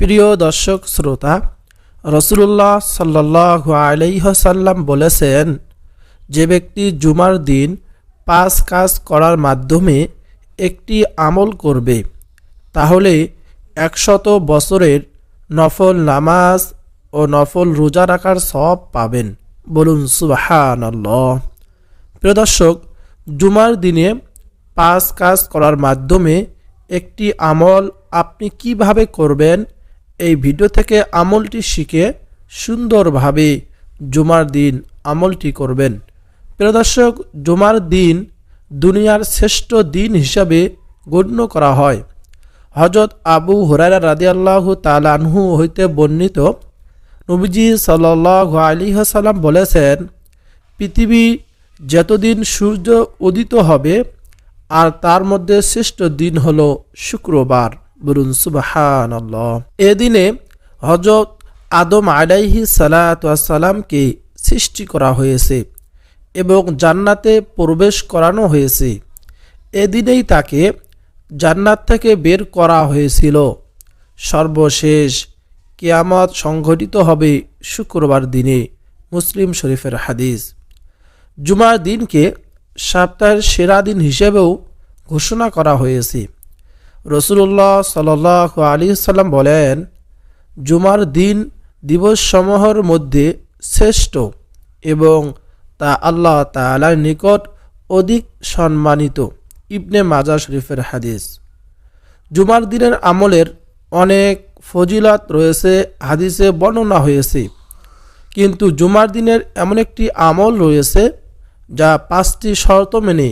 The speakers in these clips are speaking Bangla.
প্রিয় দর্শক, শ্রোতা রসুল্লাহ সাল্লাহ আলাইহসাল্লাম বলেছেন, যে ব্যক্তি জুমার দিন পাঁচ কাজ করার মাধ্যমে একটি আমল করবে, তাহলে একশত বছরের নফল নামাজ ও নফল রোজা রাখার সব পাবেন। বলুন সুবাহান প্রিয় দর্শক, জুমার দিনে পাঁচ কাজ করার মাধ্যমে একটি আমল আপনি কীভাবে করবেন এই ভিডিও থেকে আমলটি শিখে সুন্দরভাবে জুমার দিন আমলটি করবেন। প্রদর্শক জুমার দিন দুনিয়ার শ্রেষ্ঠ দিন হিসাবে গণ্য করা হয়। হজরত আবু হুরারা রাদিয়াল্লাহ তালানহু হইতে বর্ণিত নবীজি সাল্লাহ আলী হাসাল্লাম বলেছেন, পৃথিবী যতদিন সূর্য উদিত হবে, আর তার মধ্যে শ্রেষ্ঠ দিন হলো শুক্রবার। এদিনে হজরত আদম আলাইহি সালাতামকে সৃষ্টি করা হয়েছে এবং জান্নাতে প্রবেশ করানো হয়েছে। এদিনেই তাকে জান্নাত থেকে বের করা হয়েছিল। সর্বশেষ কেয়ামত সংঘটিত হবে শুক্রবার দিনে, মুসলিম শরীফের হাদিস। জুমার দিনকে সপ্তাহের সেরা দিন হিসেবেও ঘোষণা করা হয়েছে। রসুল্লাহ সাল আলী সাল্লাম বলেন, জুমার দিন দিবসসমূহের মধ্যে শ্রেষ্ঠ এবং তা আল্লাহ তালার নিকট অধিক সম্মানিত। ইবনে মাজা শরীফের হাদিস। জুমার দিনের আমলের অনেক ফজিলাত রয়েছে, হাদিসে বর্ণনা হয়েছে। কিন্তু জুমার দিনের এমন একটি আমল রয়েছে, যা পাঁচটি শর্ত মেনে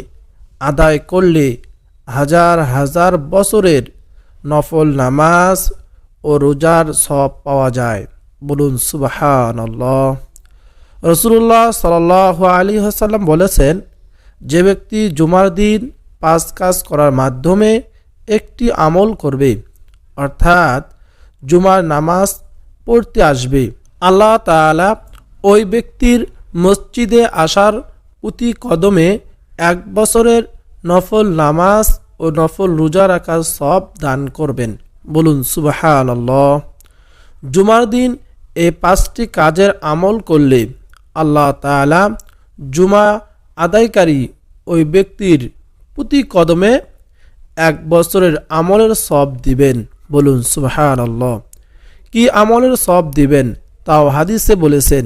আদায় করলে হাজার হাজার বছরের নফল নামাজ ও রোজার সব পাওয়া যায়। বলুন সুবাহান রসুল্লাহ সাল আলী হাসাল্লাম বলেছেন, যে ব্যক্তি জুমার দিন পাঁচ কাজ করার মাধ্যমে একটি আমল করবে, অর্থাৎ জুমার নামাজ পড়তে আসবে, আল্লাহ তালা ওই ব্যক্তির মসজিদে আসার প্রতি কদমে এক বছরের নফল নামাজ ও নফল রোজা রাখার সব দান করবেন। বলুন সুবাহান জুমার দিন এই পাঁচটি কাজের আমল করলে আল্লাহ তালা জুমা আদায়কারী ওই ব্যক্তির প্রতি কদমে এক বছরের আমলের সব দিবেন। বলুন সুবাহান কি আমলের সব দিবেন তাও হাদিসে বলেছেন।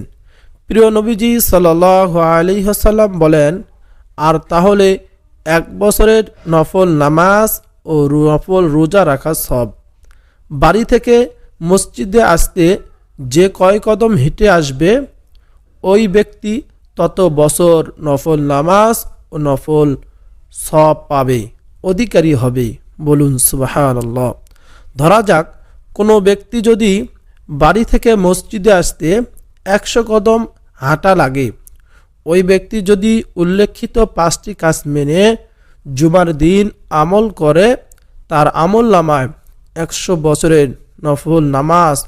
প্রিয় নবীজি সাল আলী হাসাল্লাম বলেন, আর তাহলে এক বছরের নফল নামাজ ও নফল রোজা রাখা সব। বাড়ি থেকে মসজিদে আসতে যে কয় কদম হেঁটে আসবে, ওই ব্যক্তি তত বছর নফল নামাজ ও নফল সব পাবে, অধিকারী হবে বলুন সুবাহান ধরা যাক, কোনো ব্যক্তি যদি বাড়ি থেকে মসজিদে আসতে একশো কদম হাঁটা লাগে ওই ব্যক্তি যদি উল্লেখিত পাঁচটি কাজ মেনে জুমার দিন আমল করে, তার আমল নামায় একশো বছরের নফল নামাজ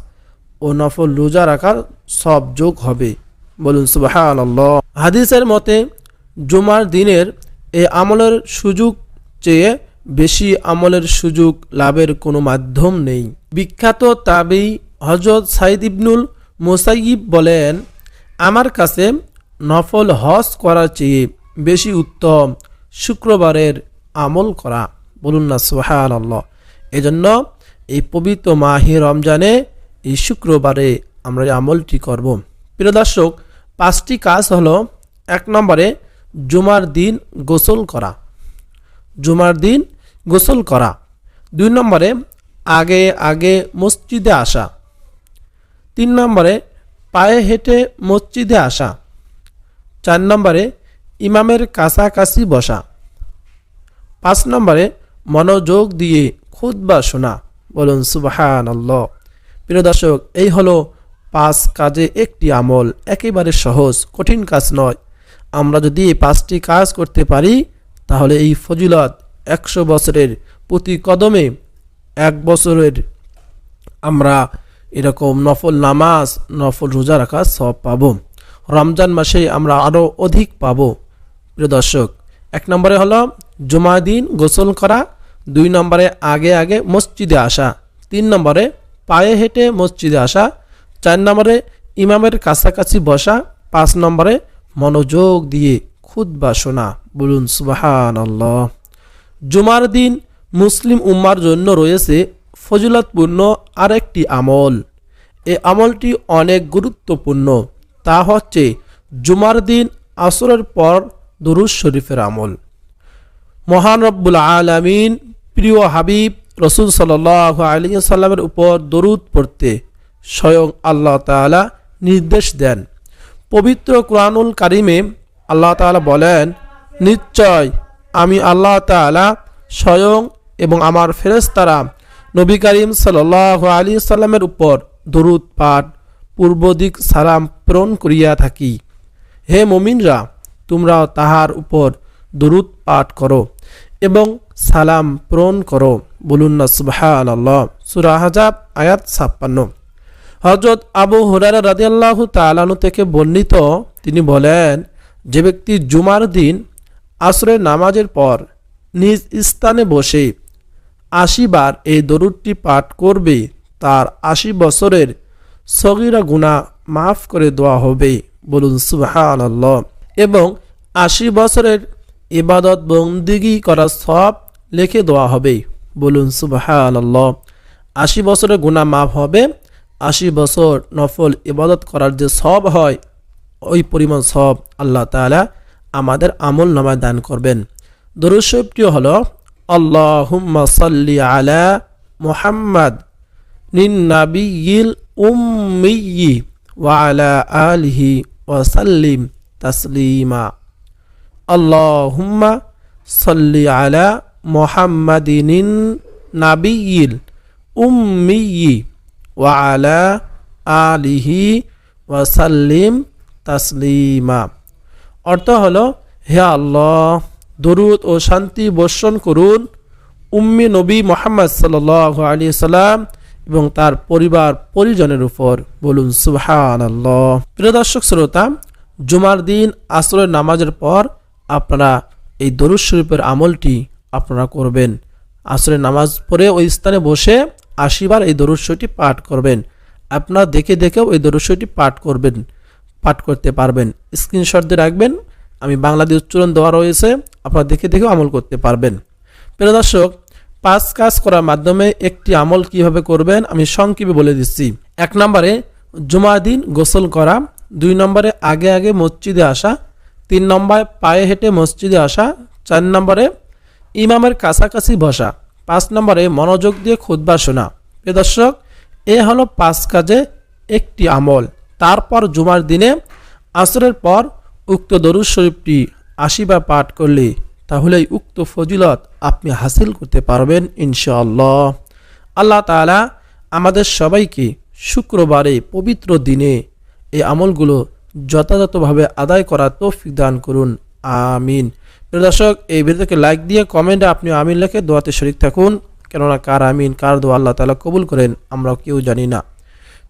ও নফল রোজা রাখার সব যোগ হবে। বলুন সুবাহ হাদিসের মতে, জুমার দিনের এ আমলের সুযোগ চেয়ে বেশি আমলের সুযোগ লাভের কোনো মাধ্যম নেই। বিখ্যাত তাবেই হজরত সাইদ ইবনুল মোসাইব বলেন, আমার কাছে নফল হজ করার চেয়ে বেশি উত্তম শুক্রবারের আমল করা। বলুন না সোহান আল্লাহ এজন্য এই পবিত্র মাহি রমজানে এই শুক্রবারে আমরা এই আমলটি করব। প্রিয় দর্শক, পাঁচটি কাজ হলো, এক নম্বরে জুমার দিন গোসল করা। জুমার দিন গোসল করা। দুই নম্বরে আগে আগে মসজিদে আসা। তিন নম্বরে পায়ে হেঁটে মসজিদে আসা। চার নম্বরে ইমামের কাছাকাছি বসা। পাঁচ নম্বরে মনোযোগ দিয়ে খুদ্া শোনা, বলুন সুবাহান প্রিয় দর্শক, এই হলো পাঁচ কাজে একটি আমল, একেবারে সহজ, কঠিন কাজ নয়। আমরা যদি এই পাঁচটি কাজ করতে পারি, তাহলে এই ফজিলত একশো বছরের প্রতি কদমে এক বছরের আমরা এরকম নফল নামাজ, নফল রোজা রাখা সব পাবো। রমজান মাসে আমরা আরও অধিক পাব। প্রিয় দর্শক, এক নম্বরে হলো জুমা দিন গোসল করা, দুই নম্বরে আগে আগে মসজিদে আসা, তিন নম্বরে পায়ে হেঁটে মসজিদে আসা, চার নম্বরে ইমামের কাছাকাছি বসা, পাঁচ নম্বরে মনোযোগ দিয়ে খুদ্া শোনা। বলুন সুবাহান জুমার দিন মুসলিম উম্মার জন্য রয়েছে ফজিলতপূর্ণ আরেকটি আমল। এ আমলটি অনেক গুরুত্বপূর্ণ। তা হচ্ছে জুমার দিন আসরের পর দুরুজ শরীফের আমল। মহান রব্বুল আলমিন প্রিয় হাবিব, রসুল সাল আলী সাল্লামের উপর দরুদ পড়তে স্বয়ং আল্লাহ তাআলা নির্দেশ দেন। পবিত্র কোরআনুল কারিমে আল্লাহ তাআলা বলেন, নিশ্চয় আমি আল্লাহ তাআলা স্বয়ং এবং আমার ফেরেস্তারা নবী করিম সাল আলী সাল্লামের উপর দরুদ পাঠ পূর্ব দিক সালাম প্রেরণ করিয়া থাকি। হে মমিনরা তোমরাও তাহার উপর দরুদ পাঠ করো এবং সালাম প্রেরণ করো, বলুন না সুবহান আল্লাহ সুরা হাজাব, আয়াত ছাপ্পান্ন। হজরত আবু হুরারা রাদিয়াল্লাহ তালানু থেকে বর্ণিত, তিনি বলেন, যে ব্যক্তি জুমার দিন আসরের নামাজের পর নিজ স্থানে বসে আশি বার এই দরুদটি পাঠ করবে, তার আশি বছরের সগিরা গুণা মাফ করে দেওয়া হবে। বলুন আল্লাহ এবং আশি বছরের ইবাদত বন্দিগি করা সব লিখে দেওয়া হবে। বলুন সুবহান আল্লাহ আশি বছরের গুণা মাফ হবে। আশি বছর নফল ইবাদত করার যে সব হয়, ওই পরিমাণ সব আল্লাহ তাআলা আমাদের আমল নামায় দান করবেন। দরুদ শরীফটিও হলো, আল্লাহুম্মা সাল্লি আলা মুহাম্মদ নিন নাবিয়িল উম্মিয়্যি ওয়া আলা আলিহি ওয়া সাল্লিম তাসলিমা। আল্লাহুম্মা সাল্লি আলা মুহাম্মাদিনিন নাবিয়িল উম্মিয়্যি ওয়া আলা আলিহি ওয়া সাল্লিম তাসলিমা। অর্থ হলো, হে আল্লাহ, দরুদ ও শান্তি বর্ষণ করুন। উম্মি নবী মোহাম্মদ সাল আলী সাল্লাম এবং তার পরিবার পরিজনের উপর বলুন সুবহান আল্লাহ প্রিয় দর্শক, শ্রোতা, জুমার দিন, আসরের নামাজের পর আপনারা এই দরুদ শরীফের আমলটি আপনারা করবেন। আসরের নামাজ পড়ে ওই স্থানে বসে আশিবার এই দরুদ শরীফটি পাঠ করবেন। আপনারা দেখে দেখেও এই দরুদ শরীফটি পাঠ করবেন, পাঠ করতে পারবেন। স্ক্রিনশট দিয়ে রাখবেন, আমি বাংলাদেশ উচ্চারণ দেওয়া রয়েছে, আপনারা দেখে দেখেও আমল করতে পারবেন। প্রিয় দর্শক পাঁচ কাজ করার মাধ্যমে একটি আমল কীভাবে করবেন আমি সংক্ষেপে বলে দিচ্ছি। এক নম্বরে জুমা দিন গোসল করা, দুই নম্বরে আগে আগে মসজিদে আসা, তিন নম্বরে পায়ে হেঁটে মসজিদে আসা, চার নম্বরে ইমামের কাছাকাছি বসা, পাঁচ নম্বরে মনোযোগ দিয়ে খুদ্া শোনা। প্রিয় দর্শক, এ হলো পাঁচ কাজে একটি আমল। তারপর জুমার দিনে আসরের পর উক্ত দরুদ শরীফটি আশিবা পাঠ করলে তাহলে উক্ত ফজিলত আপনি হাসিল করতে পারবেন ইনশাআল্লাহ। আল্লাহ তাআলা আমাদের সবাইকে শুক্রবারে পবিত্র দিনে এই আমলগুলো যথাযথভাবে আদায় করার তৌফিক দান করুন, আমিন। দর্শক, এই ভিডিওকে লাইক দিয়ে কমেন্টে আপনি আমিন লেখে দোয়াতে শরিক থাকুন, কেননা কার আমিন, কার দোয়া আল্লাহ তালা কবুল করেন আমরা কেউ জানি না।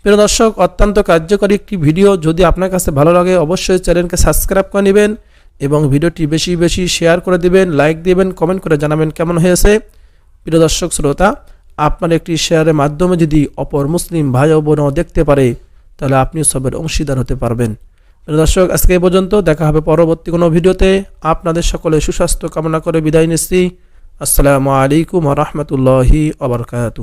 প্রিয় দর্শক, অত্যন্ত কার্যকরী একটি ভিডিও যদি আপনার কাছে ভালো লাগে, অবশ্যই চ্যানেলকে সাবস্ক্রাইব করে নেবেন। এবং ভিডিওটি বেশি বেশি শেয়ার করে দিবেন, লাইক দিবেন, কমেন্ট করে জানাবেন কেমন হয়েছে। প্রিয় দর্শক, শ্রোতা, আপনার একটি শেয়ারের মাধ্যমে যদি অপর মুসলিম ভাই ও বোনও দেখতে পারে, তাহলে আপনি সবের অংশীদার হতে পারবেন। প্রিয় দর্শক, আজকে পর্যন্ত দেখা হবে পরবর্তী কোনো ভিডিওতে। আপনাদের সকলে সুস্বাস্থ্য কামনা করে বিদায় নিচ্ছি। আসসালামু আলাইকুম রহমতুল্লাহি আবরকাত